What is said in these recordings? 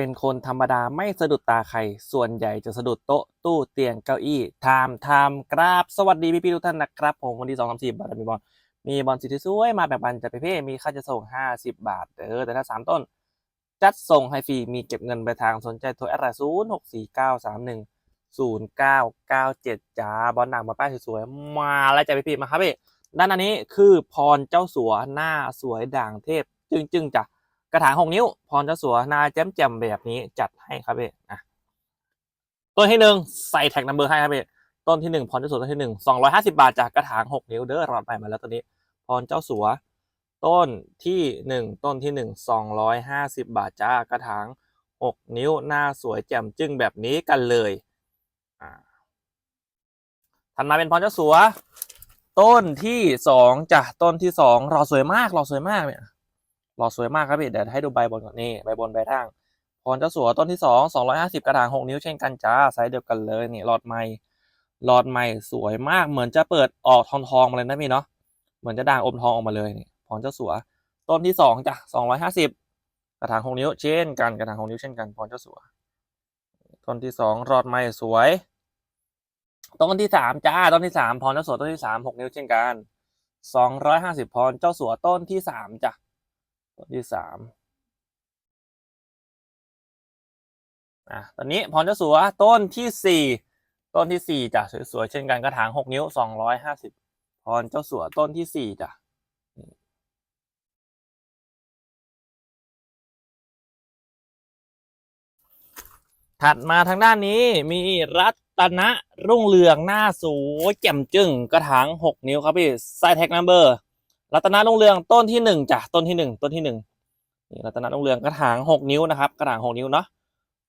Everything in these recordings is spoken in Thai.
เป็นคนธรรมดาไม่สะดุดตาใคร ส่วนใหญ่จะสะดุดโต๊ะตู้เตียงเก้าอี้ไทม์ไทม์กราบ สวัสดีพี่พี่ๆทุกท่านนะครับ ผมวันที่สองสามสี่บาทมีบอลมีบอลสีสวยมาแบบบันจะไปเพ่มีค่าจะส่งห้าสิบบาทเออแต่ถ้าสามต้น จัดส่งให้ฟรีมีเก็บเงินไปทางสนใจโทรแอดไลน์ศูนย์หกสี่เก้าสามหนึ่งศูนย์เก้าเก้าเจ็ดจ้าบอลหนังมาป้ายสวยๆมาแล้วจะพี่พี่มาครับพี่ด้านอันนี้คือพรเจ้าสัวหน้าสวยด่างเทพจึงๆจ้ะ กระถางหกนิ้ว พรเจ้าสัวนาแจ่มแจ่มแบบนี้จัดให้ครับพี่อะต้นที่หนึ่งใส่แท็กนัมเบอร์ให้ครับพี่ต้นที่หนึ่งพรเจ้าสัวต้นที่หนึ่งสองร้อยห้าสิบาทจากกระถางหกนิ้วเด้อรอดไปมาแล้วตัวนี้พรเจ้าสัว ต้นที่หนึ่งต้นที่หนึ่งสองร้อยห้าสิบาทจ้ากระถางหกนิ้วหน้าสวยแจ่มจึ้งแบบนี้กันเลยอ่าถัดมาเป็นพรเจ้าสัว ต้นที่สองจ้ะต้นที่สองรอสวยมากรอสวยมากเนี่ย หล่อสวยมากครับพี่เดี๋ยวให้ดูใบบนก่อนนี่ใบบนใบล่างพรเจ้าสัวต้นที่สองสองร้อยห้าสิบกระถางหกนิ้วเช่นกันจ้าไซส์เดียวกันเลยนี่หลอดใหม่หลอดใหม่สวยมากเหมือนจะเปิดออกทองทองมาเลยนะพี่เนาะเหมือนจะด่างอมทองออกมาเลยนี่พรเจ้าสัวต้นที่สองจ้ะสองร้อยห้าสิบกระถางหกนิ้วเช่นกันกระถางหกนิ้วเช่นกันพรเจ้าสัวต้นที่สองหลอดใหม่สวยต้นที่สามจ้าต้นที่สามพรเจ้าสัวต้นที่สามหกนิ้วเช่นกันสองร้อยห้าสิบพรเจ้าสัวต้นที่สามจ้ะ ต้นที่สามอะตอนนี้พรเจ้าสัวต้นที่สี่ต้นที่สี่จ้ะสวยๆเช่นกันกระถางหกนิ้วสองร้อยห้าสิบพรเจ้าสัวต้นที่สี่จ้ะถัดมาทางด้านนี้มีรัตนะรุ่งเรืองหน้าสวยแจ่มจึ้งกระถางหกนิ้วครับพี่ไซแท็กนัมเบอร์ รัตนรุ่งเรืองต้นที่หนึ่งจ้ะต้นที่หนึ่งต้นที่หนึ่งนี่รัตนรุ่งเรืองกระถางหกนิ้วนะครับกระถางหกนิ้วเนาะ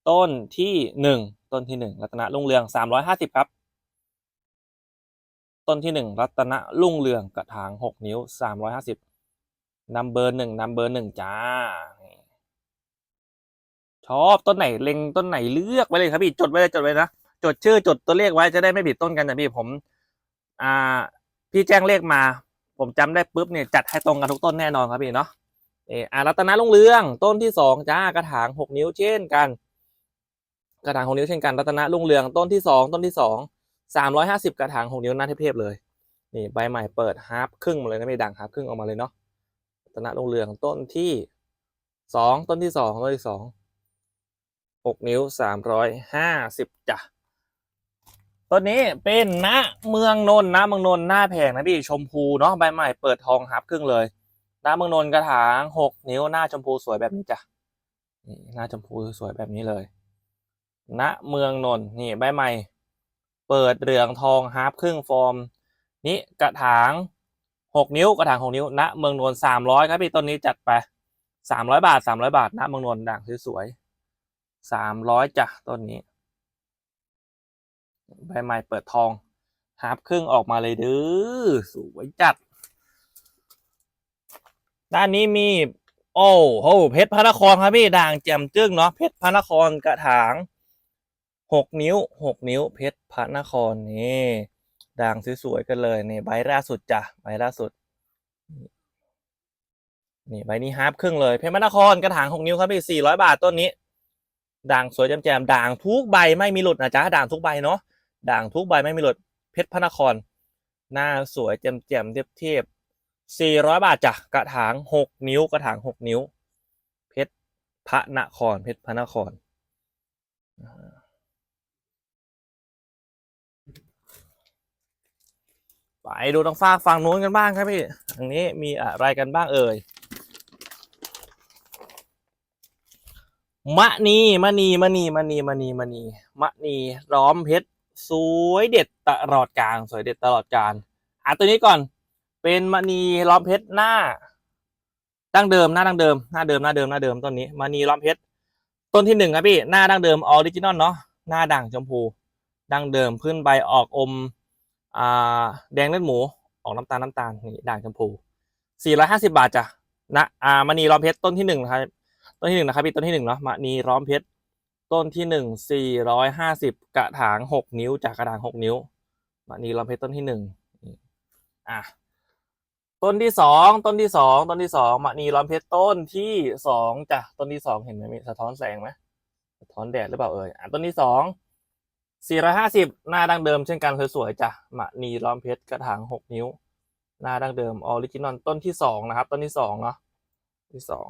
ต้นที่หนึ่งต้นที่หนึ่งรัตนรุ่งเรืองสามร้อยห้าสิบครับ ต้นที่หนึ่งรัตนรุ่งเรืองกระถางหกนิ้วสามร้อยห้าสิบนัมเบอร์หนึ่งนัมเบอร์หนึ่งจ้าชอบต้นไหนเล็งต้นไหนเลือกไว้เลยครับพี่จดไว้เลยจดไว้นะจดชื่อจดตัวเลขไว้จะได้ไม่ผิดต้นกันนะพี่ผม อ่า พี่แจ้งเลขมา ผมจำได้ปุ๊บเนี่ยจัดให้ตรงกันทุกต้นแน่นอนครับพี่เนาะเอออารัตนาลุงเรืองต้นที่สองจ้ากระถางหกนิ้วเช่นกัน กระถางหกนิ้วเช่นกันรัตนาลุงเรืองต้นที่สองต้นที่สองสามร้อยห้าสิบกระถางหกนิ้วหน้าเทพๆเลยนี่ใบใหม่เปิดฮาร์ปครึ่งมาเลยนะไม่ดังฮาร์ปครึ่งออกมาเลยเนาะรัตนาลุงเรืองต้นที่สองต้นที่สองต้นที่สองหกนิ้วสามร้อยห้าสิบจ้ะ ตัวนี้เป็นณเมืองนนท์ณเมืองนนท์หน้าแผงนะพี่ชมพูเนาะใบใหม่เปิดทองฮับครึ่งเลยณเมืองนนท์กระถางหกนิ้วหน้าชมพูสวยแบบนี้จ้ะนี่หน้าชมพูสวยแบบนี้เลยณเมืองนนท์นี่ใบใหม่ เปิดเหลืองทองฮับครึ่งฟอร์มนี่กระถางหกนิ้วกระถางหกนิ้วณเมืองนนท์สามร้อยครับพี่ต้นนี้จัดไปสามร้อยบาทสามร้อยบาทณเมืองนนท์ด่างสวยๆสามร้อยจ้ะต้นนี้ ใบใหม่เปิดทองฮาร์ปครึ่งออกมาเลยเด้อสวยจัด ด้านนี้มี โอ้โหเพชรพระนครครับพี่ด่างแจ่มจึ้งเนาะเพชรพระนครกระถางหกนิ้วหกนิ้ว เพชรพระนครนี่ด่างสวยๆกันเลยนี่ใบล่าสุดจ้ะใบล่าสุดนี่ใบนี้ฮาร์ปครึ่งเลยเพชรพระนครกระถางหกนิ้วครับพี่สี่ร้อยบาทต้นนี้ ด่างสวยแจ่มๆด่างทุกใบไม่มีหลุดนะจ๊ะด่างทุกใบเนาะ ด่างทุกใบไม่มีหลุดเพชรพระนคร หน้าสวยแจ่มแจ่มเทียบเทียบสี่ร้อยบาทจ้ะกระถางหกนิ้วกระถางหกนิ้ว เพชรพระนคร เพชรพระนครไปดูทางฝากฝั่งนู้นกันบ้างครับพี่ทางนี้มีอะไรกันบ้างเอ่ยมะนีมะนีมะนีมะนีมะนีมะนีมะนีร้อมเพชร สวยเด็ดตลอดกาลสวยเด็ดตลอดกาลอะตัวนี้ก่อนเป็นมะนีล้อมเพชรหน้าดั้งเดิมหน้าดั้งเดิมหน้าเดิมหน้าเดิมหน้าเดิมต้นนี้มะนีล้อมเพชรต้นที่หนึ่งครับพี่หน้าดั้งเดิมออริจินอลเนาะหน้าด่างชมพูดั้งเดิมพื้นใบออกอมอ่าแดงเลือดหมูออกน้ำตาลน้ำตาลนี่ด่างชมพูสี่ร้อยห้าสิบาทจ้ะนะอ่ามณีล้อมเพชรต้นที่หนึ่งนะครับต้นที่หนึ่งนะครับพี่ต้นที่หนึ่งเนาะมะนีร้อมเพชร ต้นที่หนึ่งสี่ร้อยห้าสิบกระถางหกนิ้ว จากกระถางหกนิ้วมะนีร้อมเพชรต้นที่หนึ่งอะต้นที่สองต้นที่สองต้นที่สองมะนีร้อมเพชรต้นที่สองจ้ะต้นที่สองเห็นไหมมีสะท้อนแสงไหมสะท้อนแดดหรือเปล่าเอ่ยอะต้นที่สองสี่ร้อยห้าสิบหน้าดังเดิมเช่นกันสวยๆจ้ะมะนีล้อมเพชรกระถางหกนิ้ว หน้าดังเดิมออริจินอลต้นที่สองนะครับ ต้นที่สองเนาะที่สอง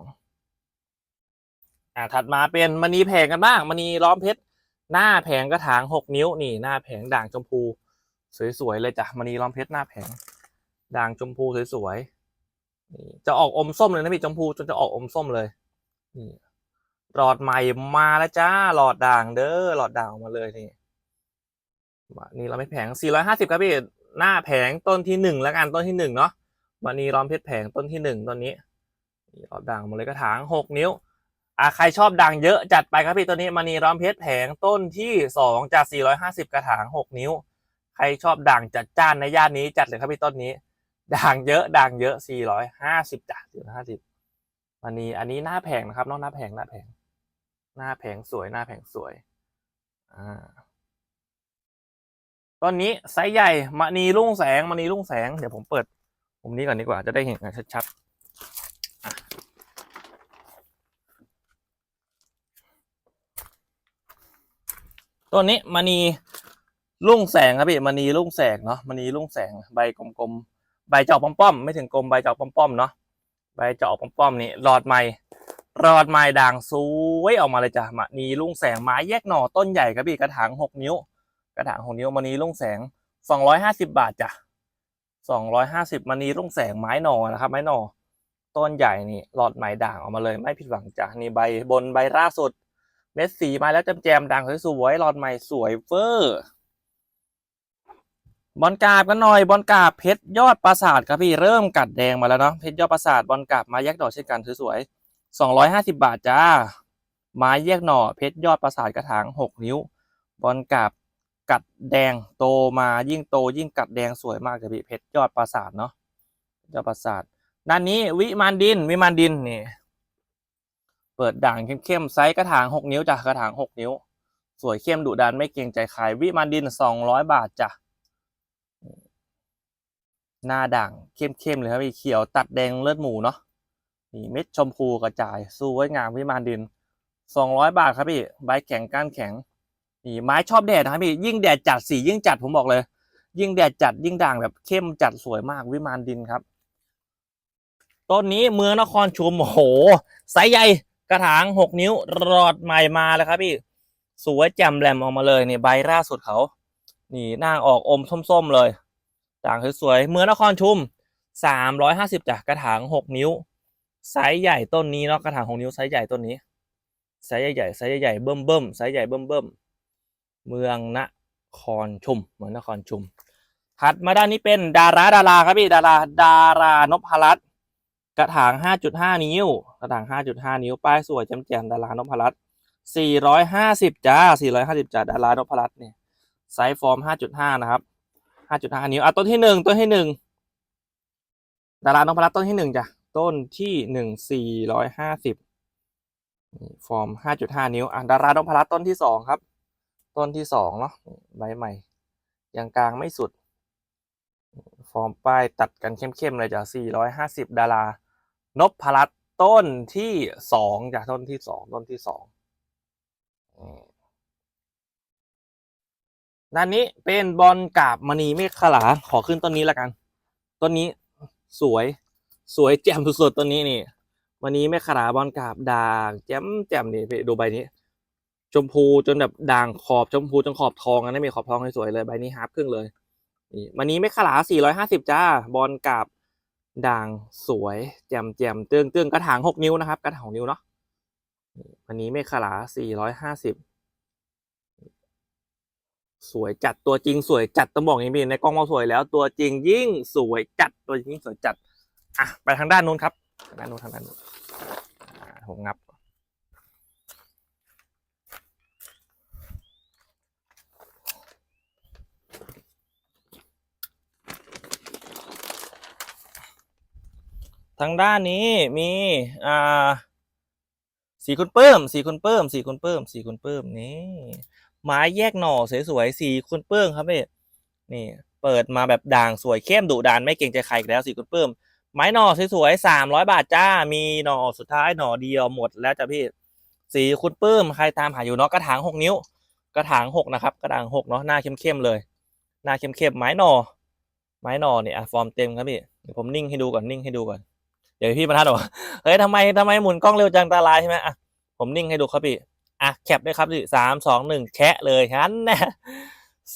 อ่าถัดมาเป็นมณีแผงกันบ้างมณีล้อมเพชรหน้าแผงกระถางหกนิ้วนี่หน้าแผงด่างชมพู สวยๆเลยจ้ะมณีล้อมเพชรหน้าแผง ด่างชมพูสวยๆนี่จะออกอมส้มเลยนะพี่ชมพูจนจะออกอมส้มเลยนี่หลอดใหม่มาแล้วจ้าหลอดด่างเด้อหลอดด่างออกมาเลยนี่มานี่เราไม่แผง450ครับพี่หน้าแผงต้นที่หนึ่งแล้วกันต้นที่หนึ่งเนาะมานีล้อมเพชรแผงต้นที่หนึ่งต้นนี้นี่หลอดด่างมาเลยกระถางหกนิ้ว อะใครชอบด่างเยอะจัดไปครับพี่ตัวนี้มานีล้อมเพชรแผงต้นที่สองจาก450กระถางหกนิ้ว ใครชอบด่างจัดจ้านในย่านนี้จัดเลยครับพี่ต้นนี้ด่างเยอะด่างเยอะ450จ้ะ450วันนี้อันนี้หน้าแผงนะครับน้องหน้าแผงหน้าแผง หน้าแผงสวยหน้าแผงสวยอ่าต้นนี้ไซส์ใหญ่มณีรุ่งแสงมณีรุ่งแสงเดี๋ยวผมเปิดมุมนี้ก่อนดีกว่าจะได้เห็นกันชัดๆอะ ต้นนี้มณีรุ่งแสงครับพี่มณีรุ่งแสงเนาะมณีรุ่งแสงใบกลมๆใบเจาะป้อมๆไม่ถึงกลมใบเจาะป้อมๆเนาะใบเจาะป้อมๆนี่หลอดใหม่หลอดใหม่ด่างสวยออกมาเลยจ้ะมณีรุ่งแสงไม้แยกหน่อต้นใหญ่ครับพี่กระถางหกนิ้ว กระถางหกนิ้วมณีรุ่งแสงสองร้อยห้าสิบาทจ้ะสองร้อยห้าสิบมณีรุ่งแสงไม้หน่อนะครับไม้หน่อต้นใหญ่นี่หลอดใหม่ด่างออกมาเลยไม่ผิดหวังจ้ะนี่ใบบนใบล่าสุด เม็ดสีมาแล้วแจมๆด่างสวยๆหลอดใหม่สวยเฟอร์บอลกาบกันหน่อยบอลกาบเพชรยอดปราสาทครับพี่เริ่มกัดแดงมาแล้วเนาะเพชรยอดปราสาทบอลกาบมาแยกดอกเช่นกันสวยๆสองร้อยห้าสิบาทจ้าไม้แยกหน่อเพชรยอดปราสาทกระถางหกนิ้ว บอลกาบกัดแดงโตมายิ่งโตยิ่งกัดแดงสวยมากเลยพี่เพชรยอดปราสาทเนาะยอดปราสาทด้านนี้วิมานดินวิมานดินนี่ เปิดด่างเข้มๆไซส์กระถางหกนิ้วจ้ะกระถางหกนิ้ว สวยเข้มดุดันไม่เกรงใจใครวิมานดินสองร้อยบาทจ้ะหน้าด่างเข้มๆเลยครับพี่เขียวตัดแดงเลือดหมูเนาะนี่เม็ดชมพูกระจายสวยงามวิมานดินสองร้อยบาทครับพี่ใบแข็งก้านแข็งนี่ไม้ชอบแดดนะครับพี่ยิ่งแดดจัดสียิ่งจัดผมบอกเลย ยิ่งแดดจัดยิ่งด่างแบบเข้มจัดสวยมากวิมานดินครับต้นนี้เมืองนครชุมโอ้โหไซส์ใหญ่ กระถางหกนิ้วรอดใหม่มาแล้วครับพี่สวยแจ่มแหลมออกมาเลยนี่ใบล่าสุดเขา นี่หน้าออกอมส้มๆเลยด่างสวยๆเมืองนครชุมสามร้อยห้าสิบจ้ะกระถางหกนิ้วไซส์ใหญ่ต้นนี้เนาะกระถางหกนิ้วไซส์ใหญ่ต้นนี้ไซส์ใหญ่ๆไซส์ใหญ่ๆเบิ่มเบิ่มๆไซส์ใหญ่เบิ่มเบิ่มๆเมืองนครชุมเมืองนครชุม ถัดมาด้านนี้เป็นดาราดาราครับพี่ดาราดารานพรัตน์กระถาง5.5นิ้ว กระถาง 5.5 นิ้ว ป้ายสวยแจ่มๆดารานพรัตน์450 จ้า 450 จ้าดารานพรัตน์เนี่ย ไซส์ฟอร์ม 5.5 นะครับ 5.5 นิ้ว อะ ต้นที่หนึ่งต้นที่หนึ่งดารานพรัตน์ต้นที่หนึ่งจ้ะ ต้นที่หนึ่ง450 ฟอร์ม 5.5 นิ้ว อะ ดารานพรัตน์ต้นที่สองครับ ต้นที่สองเนาะใบใหม่ ยังกลางไม่สุด ฟอร์มป้ายตัดกันเข้มๆเลยจ้ะ450 ดารานพรัตน์ ต้นที่สองจากต้นที่สองต้นที่สองอืมด้านนี้เป็นบอลกาบมณีเมฆขลาขอขึ้นต้นนี้ละกัน ต้นนี้สวยสวยแจ่มสุดๆต้นนี้นี่มณีเมฆขลาบอลกาบด่างแจ่มแจ่มนี่ไปดูใบนี้ ชมพูจนแบบด่างขอบชมพูจนขอบทองอันนี้มีขอบทองสวยเลยใบนี้ฮาร์ปครึ่งเลยนี่วันนี้ไม่ขลา450จ้าบอลกับ ด่างสวยแจ่มแจ่มเตื้องเตื้องกระถาง6นิ้วนะครับ กระถาง6นิ้วเนาะวันนี้เม่ขลา450สวยจัดตัวจริงสวยจัดต้องบอกอย่างนี้ในกล้องมาสวยแล้วตัวจริงยิ่งสวยจัดตัวจริงสวยจัดอะไปทางด้านนู้นครับทางด้านนู้นทางด้านนู้นผมงับ ทางด้านนี้มีอ่าสีคุณเพิ่มสีคุณเพิ่มสีคุณเพิ่มสีคุณเพิ่มนี่ไม้แยกหน่อสวยๆสีคุณเพิ่มครับพี่นี่ เปิดมาแบบด่างสวยเข้มดุดันไม่เกรงใจใครแล้วสีคุณเพิ่มไม้หน่อสวยๆสามร้อยบาทจ้า มีหน่อสุดท้ายหน่อเดียวหมดแล้วจ้ะพี่สีคุณปื้มใครตามหาอยู่เนาะกระถางหกนิ้ว กระถางหกนะครับ กระถางหกเนาะหน้าเข้มๆเลย หน้าเข้มๆไม้หน่อ ไม้หน่อเนี่ยฟอร์มเต็มครับพี่เดี๋ยวผมนิ่งให้ดูก่อนนิ่งให้ดูก่อน เดี๋ยวพี่บรรทัดบอกเฮ้ยทำไมทำไมหมุนกล้องเร็วจังตาลายใช่ไหมอะผมนิ่งให้ดูครับพี่อะแคปด้วยครับพี่สามสองหนึ่งแคะเลยฮันนะ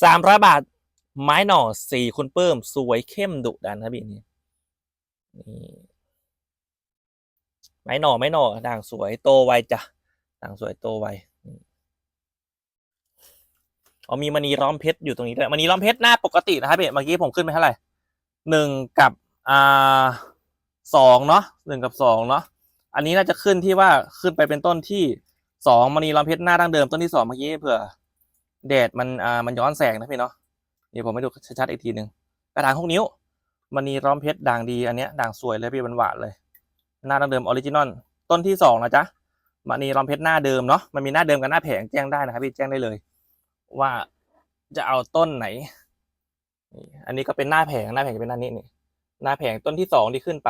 สามร้อยบาทไม้หน่อสี่คุณปื้มสวยเข้มดุดันครับพี่นี่นี่ไม้หน่อไม้หน่อด่างสวยโตไวจ้ะด่างสวยโตไวอ๋อมีมณีล้อมเพชรอยู่ตรงนี้ด้วยมณีล้อมเพชรหน้าปกตินะครับพี่เมื่อกี้ผมขึ้นไปเท่าไหร่หนึ่งกับอ่า สองเนาะหนึ่งกับสองเนาะอันนี้น่าจะขึ้นที่ว่าขึ้นไปเป็นต้นที่สองมณีล้อมเพชรหน้าดั้งเดิมต้นที่สองเมื่อกี้เผื่อแดดมันอ่ามันย้อนแสงนะพี่เนาะเดี๋ยวผมให้ดูชัดๆอีกทีหนึ่งกระถางหกนิ้วมันนีร้อมเพชรด่างดีอันเนี้ยด่างสวยเลยพี่หวานๆเลย หน้าดั้งเดิมออริจินอลต้นที่สองนะจ๊ะมันนีร้อมเพชรหน้าเดิมเนาะมันมีหน้าเดิมกับหน้าแผงแจ้งได้นะครับพี่แจ้งได้เลย ว่าจะเอาต้นไหน อันนี้ก็เป็นหน้าแผงหน้าแผงจะเป็นหน้านี้นี่หน้าแผงต้นที่สองที่ขึ้นไป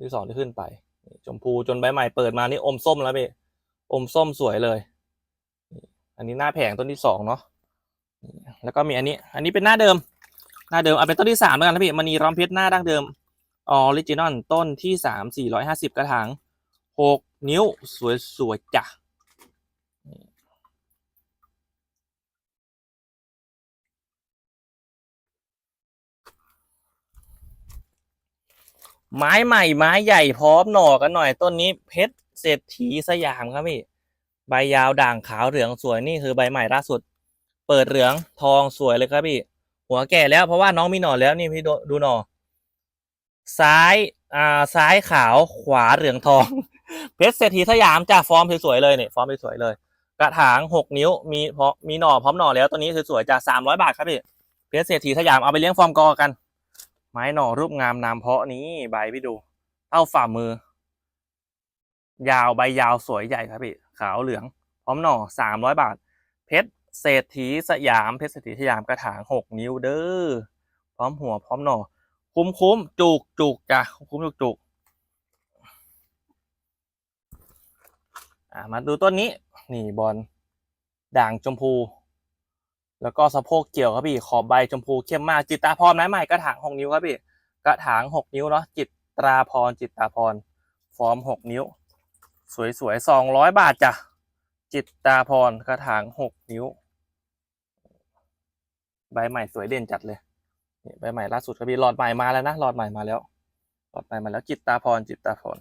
ที่สองที่ขึ้นไป ชมพูจนใบใหม่เปิดมานี่อมส้มแล้วพี่อมส้มสวยเลย อันนี้หน้าแผงต้นที่สองเนาะแล้วก็มีอันนี้ อันนี้เป็นหน้าเดิม หน้าเดิมเอาเป็นต้นที่สามแล้วกันนะพี่มันมีร้อมเพชรหน้าดั้งเดิมออริจินอลต้นที่สามสี่ร้อยห้าสิบกระถางหกนิ้วสวยสวยๆจ้ะ ไม้ใหม่ไม้ใหญ่พร้อมหน่อกันหน่อย ต้นนี้เพชรเศรษฐีสยามครับพี่ ใบยาวด่างขาวเหลืองสวยนี่คือใบใหม่ล่าสุด เปิดเหลืองทองสวยเลยครับพี่ หัวแก่แล้วเพราะว่าน้องมีหน่อแล้วนี่พี่ดูหน่อ ซ้ายอ่าซ้ายขาวขวาเหลืองทอง เพชรเศรษฐีสยามจ้ะฟอร์มสวยๆเลยเนี่ยฟอร์มสวยๆเลย กระถางหกนิ้วมีพร้อมมีหน่อพร้อมหน่อแล้วตัวนี้สวยๆจ้ะสามร้อยบาทครับพี่เพชรเศรษฐีสยามเอาไปเลี้ยงฟอร์มกอกัน ม้หน่อรูปงามนามเพาะนี้ใบพี่ดู เท่าฝ่ามือ ยาวใบยาวสวยใหญ่ครับพี่ขาวเหลือง พร้อมหน่อสามร้อยบาท เพชรเศรษฐีสยามเพชรเศรษฐีสยามกระถางหกนิ้วเด้อพร้อมหัวพร้อมหน่อ คุ้มคุ้มจุกจุกจ้ะคุ้มจุกจุกมาดูต้นนี้ นี่บอลด่างชมพู แล้วก็สะโพกเกี่ยวครับพี่ขอบใบชมพูเข้มมากจิตตาพรไม้ใหม่กระถางหกนิ้วครับพี่กระถางหกนิ้วเนาะจิตตราพรจิตตาพรฟอร์มหกนิ้ว สวยๆสองร้อยบาทจ้ะจิตตาพรกระถางหกนิ้ว ใบใหม่สวยเด่นจัดเลยนี่ใบใหม่ล่าสุดครับพี่หลอดใหม่มาแล้วนะหลอดใหม่มาแล้วหลอดใหม่มาแล้วจิตตาพรจิตตาพร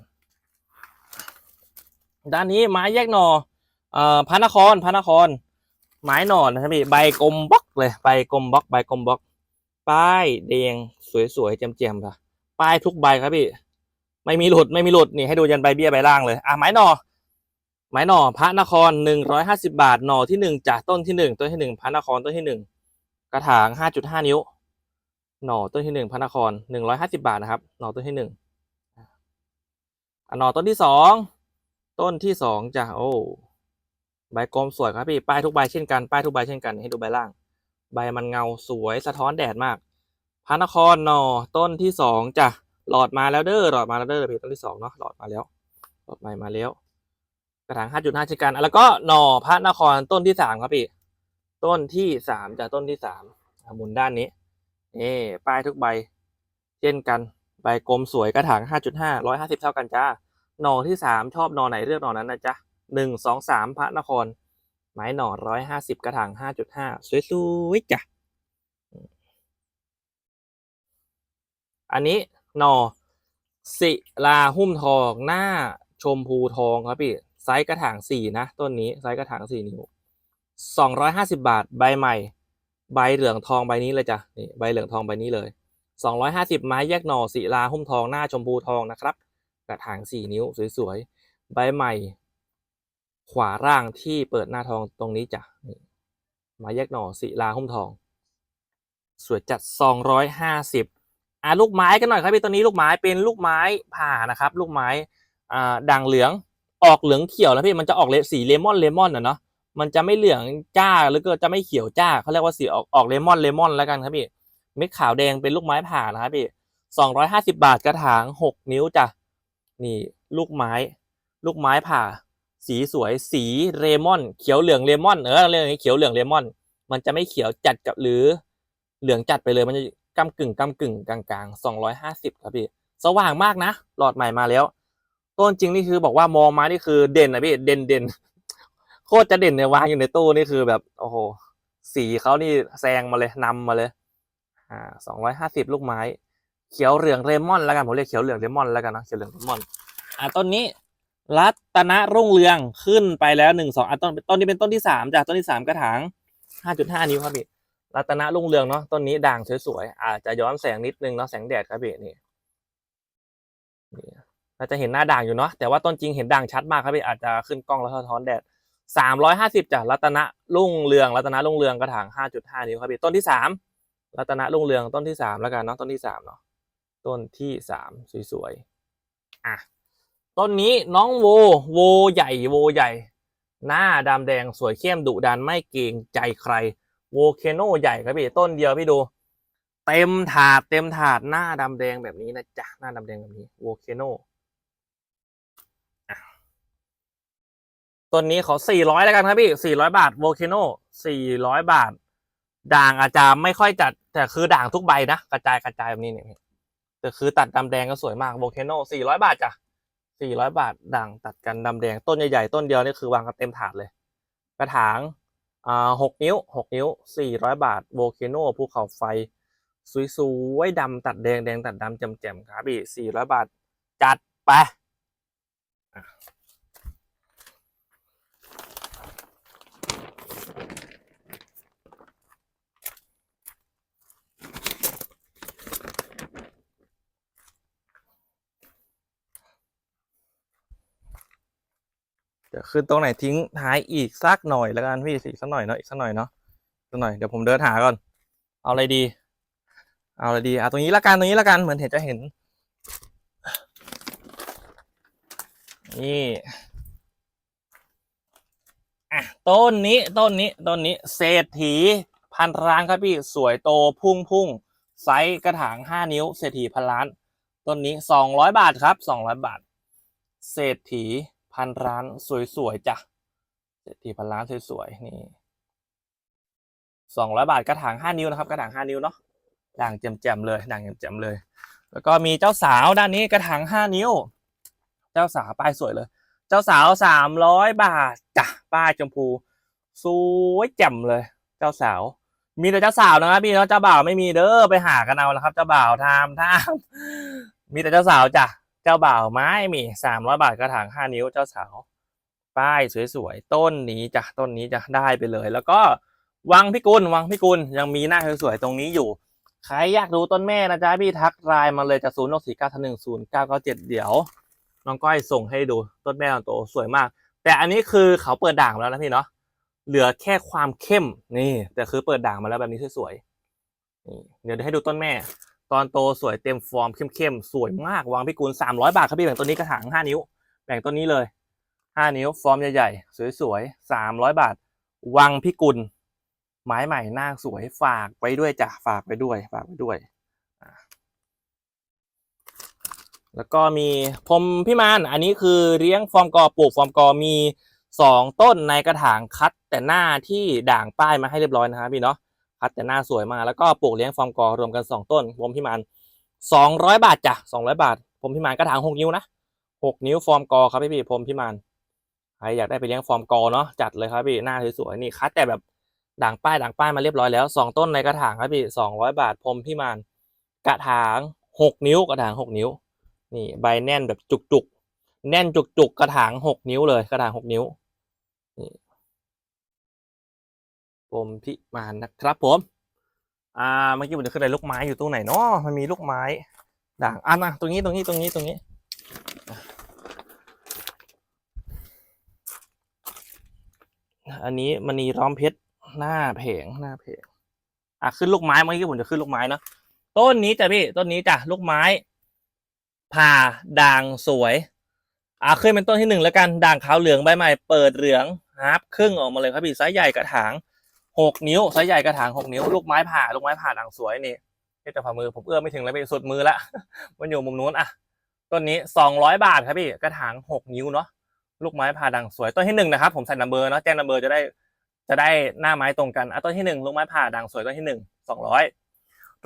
ด้านนี้ไม้แยกหนออ่อพระนครพระนคร ไม้หนอนนะครับพี่ใบกลมบล็อกเลยใบกลมบล็อกใบกลมบล็อก ป้ายแดงสวยๆแจ่มๆค่ะป้ายทุกใบครับพี่ ไม่มีหลุดไม่มีหลุดนี่ให้ดูยันใบเบี้ยใบล่างเลยอะไม้หนอไม้หน่อพระนครหนึ่งร้อยห้าสิบาทหน่อที่หนึ่งจากต้นที่หนึ่งต้นที่หนึ่งพระนครต้นที่หนึ่งกระถางห้าจุดห้านิ้ว หน่อต้นที่หนึ่งพระนครหนึ่งร้อยห้าสิบาทนะครับ หน่อต้นที่หนึ่งอะหน่อต้นที่สองต้นที่สองจ้ะโอ้ ใบกลมสวยครับพี่ป้ายทุกใบเช่นกันป้ายทุกใบเช่นกันให้ดูใบล่าง ใบมันเงาสวยสะท้อนแดดมากพระนครนอต้นที่สองจ้ะหลอดมาแล้วเด้อหลอดมาแล้วเด้อพี่ต้นที่สองเนาะหลอดมาแล้วหลอดใหม่มาแล้ว กระถาง5.5เช่นกันอะแล้วก็หนอพระนครต้นที่สามครับพี่ต้นที่สามจากต้นที่สามหมุนด้านนี้เอ่ป้ายทุกใบ เช่นกันใบกลมสวยกระถาง5.5 150เท่ากันจ้าหนอที่สามชอบหนอไหนเลือกหนอนั้นนะจ๊ะ หนึ่งสองสามพระนคร ไม้หน่อร้อยห้าสิบกระถาง5.5สวยๆจ้ะอันนี้หน่อศิลาหุ้มทองหน้าชมพูทองครับพี่ไซส์กระถางสี่นะต้นนี้ไซส์กระถางสี่นิ้วสองร้อยห้าสิบาทใบใหม่ ใบเหลืองทองใบนี้เลยจ้ะนี่ใบเหลืองทองใบนี้เลยสองร้อยห้าสิบไม้แยกหน่อศิลาหุ้มทองหน้าชมพูทองนะครับ กระถางสี่นิ้วสวยๆใบใหม่ ขวาล่างที่เปิดหน้าทองตรงนี้จ้ะม้แยกหน่อศิลาหุ้มทอง สวยจัดสองร้อยห้าสิบอ่าลูกไม้กันหน่อยครับพี่ตัวนี้ลูกไม้เป็นลูกไม้ผ่านะครับ ลูกไม้อ่าด่างเหลืองออกเหลืองเขียวแล้วพี่มันจะออกเลสีเลมอนเลมอนอะเนาะมันจะไม่เหลืองจ้าแล้วก็จะไม่เขียวจ้าเขาเรียกว่าสีออกออกเลมอนเลมอนแล้วกันครับพี่เม็ดขาวแดงเป็นลูกไม้ผ่านะครับพี่สองร้อยห้าสิบาทกระถางหกนิ้วจ้ะนี่ลูกไม้ ลูกไม้ผ่า สีสวยสีเรมอน เขียวเหลืองเลมอนเออเรื่องนี้เขียวเหลืองเลมอน มันจะไม่เขียวจัดกับหรือเหลืองจัดไปเลยมันจะกำกึ่งกำกึ่งกลางๆสองร้อยห้าสิบครับพี่สว่างมากนะ หลอดใหม่มาแล้ว ต้นจริงนี่คือบอกว่ามองมานี่คือเด่นนะพี่เด่นเด่นโคตรจะเด่นเนี่ยวางอยู่ในตู้นี่คือแบบโอ้โหสีเขานี่แซงมาเลยนำมาเลยอ่าสองร้อยห้าสิบลูกไม้ เขียวเหลืองเรมอนแล้วกันผมเรียกเขียวเหลืองเรมอนแล้วกันนะเขียวเหลืองเรมอน อ่าต้นนี้ รัตนรุ่งเรืองขึ้นไปแล้วหนึ่งสองอะต้นต้นนี้เป็นต้นที่สามจากต้นที่สามกระถางห้าจุดห้านิ้วครับพี่รัตนรุ่งเรืองเนาะต้นนี้ด่างสวยๆอาจจะย้อนแสงนิดนึงเนาะแสงแดดครับพี่นี่นี่เราจะเห็นหน้าด่างอยู่เนาะแต่ว่าต้นจริงเห็นด่างชัดมากครับพี่อาจจะขึ้นกล้องแล้วสะท้อนแดดสามร้อยห้าสิบจากรัตนรุ่งเรืองรัตนรุ่งเรืองกระถางห้าจุดห้านิ้วครับพี่ต้นที่สามรัตนรุ่งเรืองต้นที่สามแล้วกันเนาะต้นที่สามเนาะต้นที่สามสวยๆอะ ต้นนี้น้องโวโวใหญ่โวใหญ่ หน้าดำแดงสวยเข้มดุดันไม่เกรงใจใคร โวเคโนใหญ่ครับพี่ต้นเดียวพี่ดูเต็มถาดเต็มถาดหน้าดำแดงแบบนี้นะจ๊ะหน้าดำแดงแบบนี้โวเคโนต้นนี้ขอสี่ร้อยแล้วกันครับพี่สี่ร้อยบาทโวเคโนสี่ร้อยบาท ด่างอาจจะไม่ค่อยจัด แต่คือด่างทุกใบนะ กระจายกระจายแบบนี้เนี่ยแต่คือตัดดำแดงก็สวยมากโวเคโนสี่ร้อยบาทจ้ะ สี่ร้อยบาทด่างตัดกันดำแดงต้นใหญ่ๆต้นเดียวนี่คือวางกันเต็มถาดเลย กระถางอ่าหกนิ้วหกนิ้วสี่ร้อยบาทโวเคโนภูเขาไฟ สวยๆดำตัดแดงแดงตัดดำแจ่มๆครับพี่สี่ร้อยบาท จัดไป ดี๋ยวขึ้นตรงไหนทิ้งท้ายอีกสักหน่อยแล้วกันพี่อีกสักหน่อยเนาะอีกสักหน่อยเนาะสักหน่อยเดี๋ยวผมเดินหาก่อน เอาอะไรดี เอาอะไรดีเอาตรงนี้ละกันตรงนี้ละกันเหมือนเห็นจะเห็น นี่อะต้นนี้ต้นนี้ต้นนี้เศรษฐีพันร้านครับพี่สวยโตพุ่งพุ่งไซส์กระถางห้านิ้วเศรษฐีพันล้าน ต้นนี้สองร้อยบาทครับสองร้อยบาท เศรษฐี พันร้านสวยๆจ้ะเศรษฐีพันล้านสวยๆนี่สองร้อยบาทกระถางห้านิ้วนะครับกระถางห้านิ้วเนาะด่างแจ่มๆเลยด่างแจ่มๆเลย แล้วก็มีเจ้าสาวด้านนี้กระถางห้านิ้ว เจ้าสาวป้ายสวยเลย เจ้าสาวสามร้อยบาทจ้ะป้ายชมพูสวยแจ่มเลย เจ้าสาว มีแต่เจ้าสาวนะครับพี่เนาะเจ้าบ่าวไม่มีเด้อไปหากันเอาล้วครับ เจ้าบ่าวทามทามมีแต่เจ้าสาวจ้ะ จ้าบ่าวไม้มีสามร้อยบาทกระถางห้านิ้วเจ้าสาว ป้ายสวยๆ ต้นนี้จ้ะต้นนี้จะได้ไปเลย แล้วก็วังพิกุลวังพิกุลยังมีหน้าสวยๆตรงนี้อยู่ ใครอยากดูต้นแม่นะจ๊ะพี่ทักไลน์มาเลยจากศูนย์หกสี่เก้าทหนึ่งศูนย์เก้าเก้าเจ็ดเดี๋ยวน้องก้อยส่งให้ดูต้นแม่ต้นโตสวยมาก แต่อันนี้คือเขาเปิดด่างมาแล้วนะพี่เนาะเหลือแค่ความเข้มนี่ แต่คือเปิดด่างมาแล้วแบบนี้สวยๆนี่เดี๋ยวให้ดูต้นแม่ ตอนโตสวยเต็มฟอร์มเข้มๆ สวยมากวางพิกุลสามร้อยบาทครับพี่แบ่งต้นนี้กระถางห้านิ้ว แบ่งต้นนี้เลยห้านิ้ว ฟอร์มใหญ่ๆ สวยๆสามร้อยบาท วังพิกุล ไม้ใหม่หน้าสวยฝากไว้ด้วยจ้ะฝากไว้ด้วยฝากไว้ด้วย แล้วก็มีพรมพิมานอันนี้คือเลี้ยงฟอร์มกอปลูกฟอร์มกอมีสองต้นในกระถางคัดแต่หน้าที่ด่างป้ายมาให้เรียบร้อยนะครับพี่เนาะ คัดแต่หน้าสวยมากแล้วก็ปลูกเลี้ยงฟอร์มกอรวมกันสองต้นพรมพิมานสองร้อยบาทจ้ะสองร้อยบาทพรมพิมานกระถางหกนิ้วนะหกนิ้วฟอร์มกอครับพี่พี่พรมพิมานใครอยากได้ไปเลี้ยงฟอร์มกอเนาะจัดเลยครับพี่หน้าสวยๆนี่คัดแต่แบบด่างป้ายด่างป้ายมาเรียบร้อยแล้วสองต้นในกระถางครับพี่สองร้อยบาทพรมพิมานกระถางหกนิ้วกระถางหกนิ้ว นี่ใบแน่นแบบจุกๆแน่นจุกจุกๆกระถางหกนิ้วเลยกระถางหกนิ้วนี่ พรมพิมานนะครับผม อ่าเมื่อกี้ผมจะขึ้นอะไรลูกไม้อยู่ตรงไหนเนาะมันมีลูกไม้ ด่างอะนะตรงนี้ตรงนี้ตรงนี้ตรงนี้อันนี้มันนีร้อมเพชรหน้าเพงหน้าเพงอะขึ้นลูกไม้เมื่อกี้ผมจะขึ้นลูกไม้เนาะต้นนี้จ้ะพี่ต้นนี้จ้ะลูกไม้ผ่าด่างสวย อะขึ้นเป็นต้นที่หนึ่งแล้วกันด่างขาวเหลืองใบใหม่เปิดเหลืองฮาร์ปครึ่งออกมาเลยครับพี่ไซส์ใหญ่กระถาง หกนิ้วไซส์ใหญ่กระถางหกนิ้ว ลูกไม้ผ่าลูกไม้ผ่าด่างสวยนี่เอ๊ะแต่ฝ่ามือผมเอื้อมไม่ถึงแล้วพี่สุดมือละมันอยู่มุมนู้นอะต้นนี้สองร้อยบาทครับพี่กระถางหกนิ้วเนาะลูกไม้ผ่าดังสวยต้นที่หนึ่งนะครับผมใส่นัมเบอร์เนาะแจ้งนัมเบอร์จะได้จะได้หน้าไม้ตรงกันอะต้นที่หนึ่งลูกไม้ผ่าดังสวยต้นที่หนึ่งสองร้อย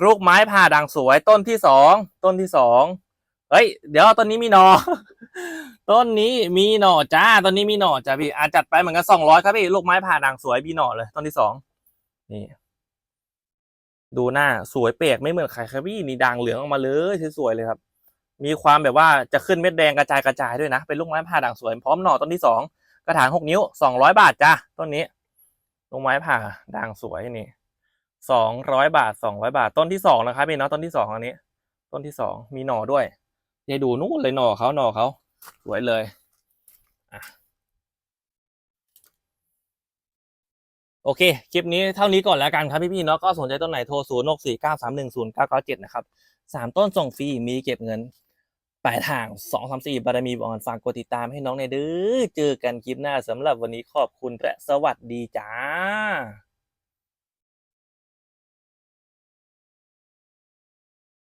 ลูกไม้ผ่าดังสวยต้นที่สองต้นที่สองเฮ้ย เดี๋ยวต้นนี้มีนอ ต้นนี้มีหน่อจ้าต้นนี้มีหน่อจ้าพี่อาจัดไปเหมือนกันสองร้อยครับพี่ลูกไม้ผ่าดังสวยมีหน่อเลยต้นที่สองนี่ดูหน้าสวยเปียกไม่เหมือนใครครับพี่นี่ด่างเหลืองออกมาเลยสวยๆเลยครับ มีความแบบว่าจะขึ้นเม็ดแดงกระจายกระจายด้วยนะเป็นลูกไม้ผ่าด่างสวยพร้อมหน่อต้นที่สองกระถางหกนิ้วสองร้อยบาทจ้าต้นนี้ลูกไม้ผ่าด่างสวยนี่สองร้อยบาทสองร้อยบาทต้นที่สองนะครับพี่เนาะต้นที่สองอันนี้ ต้นที่สองมีหน่อด้วยยายดูนู่นเลยหน่อเขาหน่อเขา สวยเลยอโอเค คลิปนี้เท่านี้ก่อนแล้วกันครับพี่ๆเนาะก็สนใจต้นไหนโทรศูนย์หกสี่เก้าสามหนึ่งศูนย์เก้าเก้าเจ็ดนะครับสามต้นส่งฟรีมีเก็บเงินปลายทางสองสามสี่บารมีบอลฝากกดติดตามให้น้องในอยเด้อเจอกันคลิปหน้าสำหรับวันนี้ขอบคุณและสวัสดีจ้า